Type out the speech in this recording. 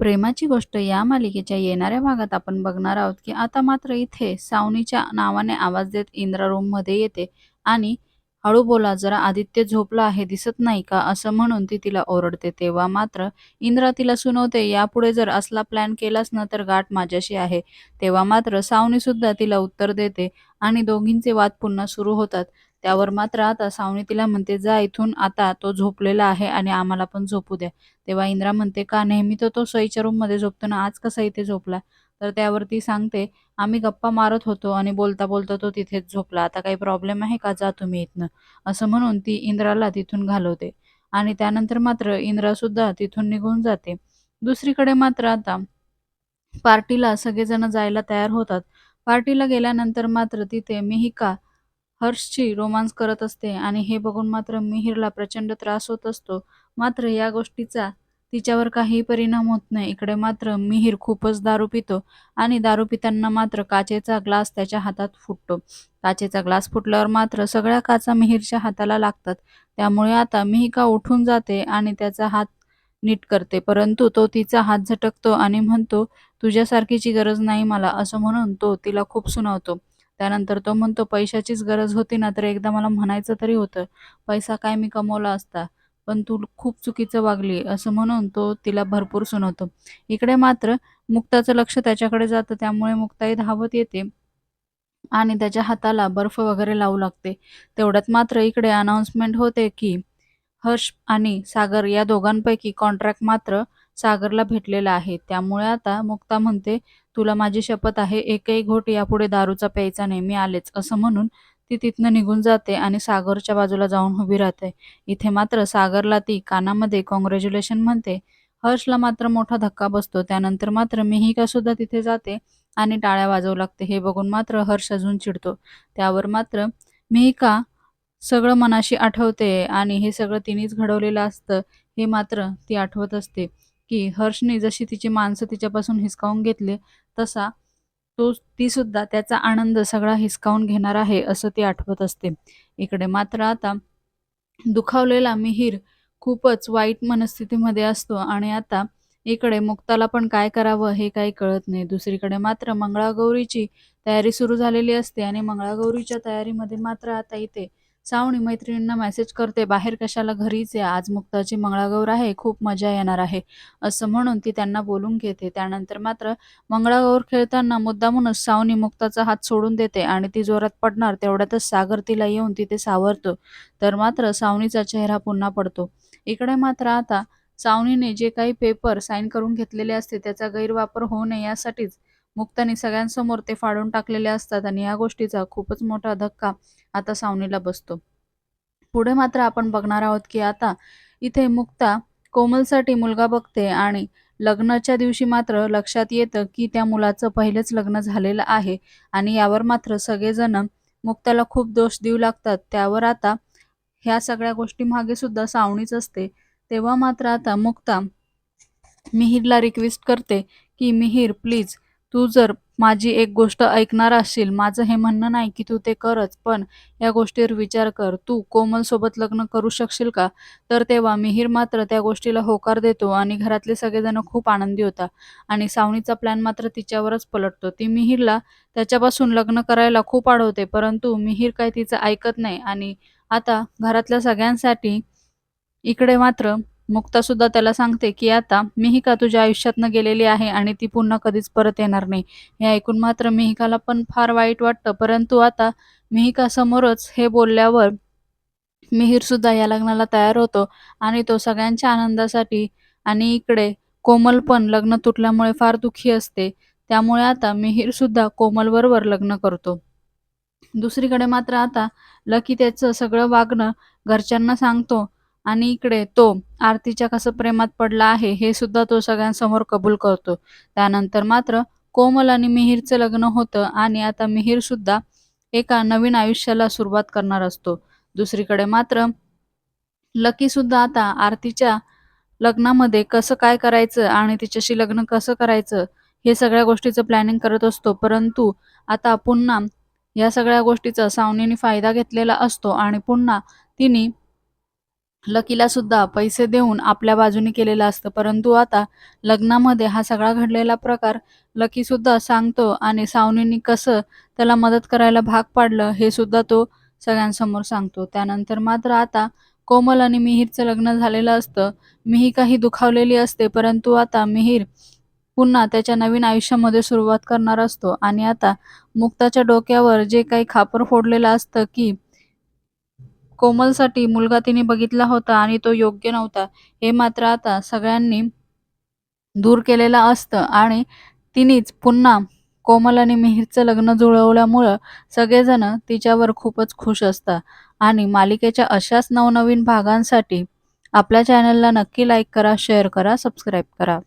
प्रेमाची गोष्ट या मालिकेच्या येणाऱ्या भागात आपण बघणार आहोत की आता मात्र इथे सावनीच्या नावाने आवाज देत इंद्रा रूममध्ये येते आणि हळू बोला जरा आदित्य झोपला आहे दिसत नाही का? असं म्हणून ती तिला ओरडते तेव्हा मात्र इंद्रा तिला सुनवते यापुढे जर असला प्लॅन केलास ना तर गाठ माझ्याशी आहे. तेव्हा मात्र सावनी सुद्धा तिला उत्तर देते आणि दोघींचे वाद पुन्हा सुरू होतात. त्यावर मात्र आता सावनी तिला म्हणते जा इथून आता तो झोपलेला आहे आणि आम्हाला पण झोपू द्या. तेव्हा इंद्रा म्हणते का नेहमी तर तो सईच्या रूममध्ये झोपतो ना? आज कसा इथे झोपला? तर त्यावर ती सांगते आम्ही गप्पा मारत होतो आणि बोलता बोलता तो तिथेच झोपला. आता काही प्रॉब्लेम आहे का? जा तुम्ही इथनं. असं म्हणून ती इंद्राला तिथून घालवते. आणि त्यानंतर मात्र इंद्रा सुद्धा तिथून निघून जाते. दुसरीकडे मात्र आता पार्टीला सगळेजण जायला तयार होतात. पार्टीला गेल्यानंतर मात्र तिथे मिहिका हर्षची रोमांस करत असते आणि हे बघून मात्र मिहिरला प्रचंड त्रास होत असतो. मात्र या गोष्टीचा तिच्यावर काही परिणाम होत नाही. इकडे मात्र मिहीर खूपच दारू पितो आणि दारू पिताना मात्र काचेचा ग्लास त्याच्या हातात फुटतो. काचेचा ग्लास फुटल्यावर मात्र सगळ्या काचा मिहीरच्या हाताला लागतात. त्यामुळे आता मिहिका उठून जाते आणि त्याचा हात नीट करते. परंतु तो तिचा हात झटकतो आणि म्हणतो तुझ्यासारखीची गरज नाही मला असं म्हणून तो तिला खूप सुनावतो. त्यानंतर तो म्हणतो पैशाचीच गरज होती ना तर एकदा मला म्हणायचं तरी होतं. पैसा काय मी कमवला असता. पण तू खूप चुकीचं वागली असं म्हणून तो तिला भरपूर सुनवतो. इकडे मात्र मुक्ताचं लक्ष त्याच्याकडे जातं त्यामुळे मुक्ताई धावत येते आणि त्याच्या हाताला बर्फ वगैरे लावू लागते. तेवढ्यात मात्र इकडे अनाऊन्समेंट होते की हर्ष आणि सागर या दोघांपैकी कॉन्ट्रॅक्ट मात्र सागरला भेटलेला आहे. त्यामुळे आता मुक्ता म्हणते तुला माझी शपथ आहे एकही घोट यापुढे दारूचा प्यायचा नाही मी आलेच असं म्हणून ती तिथनं निघून जाते आणि सागरच्या बाजूला जाऊन उभी राहते. इथे मात्र सागरला ती कानामध्ये कॉंग्रॅच्युलेशन म्हणते. हर्षला मात्र मोठा धक्का बसतो. त्यानंतर मात्र मिहिका सुद्धा तिथे जाते आणि टाळ्या वाजवू लागते. हे बघून मात्र हर्ष अजून चिडतो. त्यावर मात्र मिहिका सगळं मनाशी आठवते आणि हे सगळं तिनेच घडवलेलं असतं हे मात्र ती आठवत असते की हर्षने जशी तिची माणसं तिच्यापासून हिसकावून घेतले तसा तो ती सुद्धा त्याचा आनंद सगळा हिसकावून घेणार आहे असं ती आठवत असते. इकडे मात्र आता दुखावलेला मिहीर खूपच वाईट मनस्थितीमध्ये असतो आणि आता इकडे मुक्ताला पण काय करावं हे काही कळत नाही. दुसरीकडे मात्र मंगळागौरीची तयारी सुरू झालेली असते आणि मंगळागौरीच्या तयारीमध्ये मात्र आता इथे सावणी मैत्रिणींना मेसेज करते बाहेर कशाला घरीच आहे आज मुक्ताची मंगळागौर आहे खूप मजा येणार आहे. असं म्हणून ती त्यांना बोलून घेते. त्यानंतर मात्र मंगळागौर खेळताना मुद्दामूनच सावनी मुक्ताचा हात सोडून देते आणि ती जोरात पडणार तेवढ्यातच सागर तिला येऊन तिथे सावरतो. तर मात्र सावनीचा चेहरा पुन्हा पडतो. इकडे मात्र आता सावनीने जे काही पेपर साईन करून घेतलेले असते त्याचा गैरवापर होऊ नये यासाठीच मुक्ताने सगळ्यांसमोर ते फाडून टाकलेले असतात आणि या गोष्टीचा खूपच मोठा धक्का आता सावनीला बसतो. पुढे मात्र आपण बघणार आहोत की आता इथे मुक्ता कोमलसाठी मुलगा बघते आणि लग्नाच्या दिवशी मात्र लक्षात येतं की त्या मुलाचं पहिलेच लग्न झालेलं आहे आणि यावर मात्र सगळेजण मुक्ताला खूप दोष देऊ लागतात. त्यावर आता ह्या सगळ्या गोष्टी मागे सुद्धा सावणीच असते. तेव्हा मात्र आता मुक्ता मिहीरला रिक्वेस्ट करते की मिहीर प्लीज तू जर माझी एक गोष्ट ऐकणार असशील माझं हे म्हणणं नाही की तू ते करच पण या गोष्टीवर विचार कर. तू कोमलसोबत लग्न करू शकशील का? तर तेव्हा मिहीर मात्र त्या गोष्टीला होकार देतो आणि घरातले सगळेजण खूप आनंदी होता आणि सावणीचा प्लॅन मात्र तिच्यावरच पलटतो. ती मिहीरला त्याच्यापासून लग्न करायला खूप आढवते परंतु मिहीर काय तिचं ऐकत नाही. आणि आता घरातल्या सगळ्यांसाठी इकडे मात्र मुक्ता सुद्धा त्याला सांगते की आता मिहिका तुझ्या आयुष्यातनं गेलेली आहे आणि ती पुन्हा कधीच परत येणार नाही. हे ऐकून मात्र मिहिकाला पण फार वाईट वाटतं. परंतु आता मिहिका समोरच हे बोलल्यावर मिहीर सुद्धा या लग्नाला तयार होतो आणि तो सगळ्यांच्या आनंदासाठी आणि इकडे कोमल पण लग्न तुटल्यामुळे फार दुःखी असते. त्यामुळे आता मिहीर सुद्धा कोमलबरोबर लग्न करतो. दुसरीकडे मात्र आता लकी त्याचं सगळं वागणं घरच्यांना सांगतो आणि इकडे तो आरतीच्या कसं प्रेमात पडला आहे हे सुद्धा तो सगळ्यांसमोर कबूल करतो. त्यानंतर मात्र कोमल आणि मिहीरचं लग्न होतं आणि आता मिहीर सुद्धा एका नवीन आयुष्याला सुरुवात करणार असतो. दुसरीकडे मात्र लकी सुद्धा आता आरतीच्या लग्नामध्ये कसं काय करायचं आणि तिच्याशी लग्न कसं करायचं हे सगळ्या गोष्टीचं प्लॅनिंग करत असतो. परंतु आता पुन्हा या सगळ्या गोष्टीचा सावनीने फायदा घेतलेला असतो आणि पुन्हा तिने लकीला सुद्धा पैसे देऊन आपल्या बाजूने केलेलं असतं. परंतु आता लग्नामध्ये हा सगळा घडलेला प्रकार लकी सुद्धा सांगतो आणि सावनीने कसं त्याला मदत करायला भाग पाडलं हे सुद्धा तो सगळ्यांसमोर सांगतो. त्यानंतर मात्र आता कोमल आणि मिहीरचं लग्न झालेलं असतं. मिही काही दुखावलेली असते परंतु आता मिहीर पुन्हा त्याच्या नवीन आयुष्यामध्ये सुरुवात करणार असतो. आणि आता मुक्ताच्या डोक्यावर जे काही खापर फोडलेलं असतं की कोमलसाठी मुलगा तिने बघितला होता आणि तो योग्य नव्हता. हे मात्र आता सगळ्यांनी दूर केलेलं असतं आणि तिनेच पुन्हा कोमल आणि मिहीरचं लग्न जुळवल्यामुळं सगळेजण तिच्यावर खूपच खुश असतात. आणि मालिकेच्या अशाच नवनवीन भागांसाठी आपल्या चॅनलला नक्की लाईक करा शेअर करा सबस्क्राईब करा.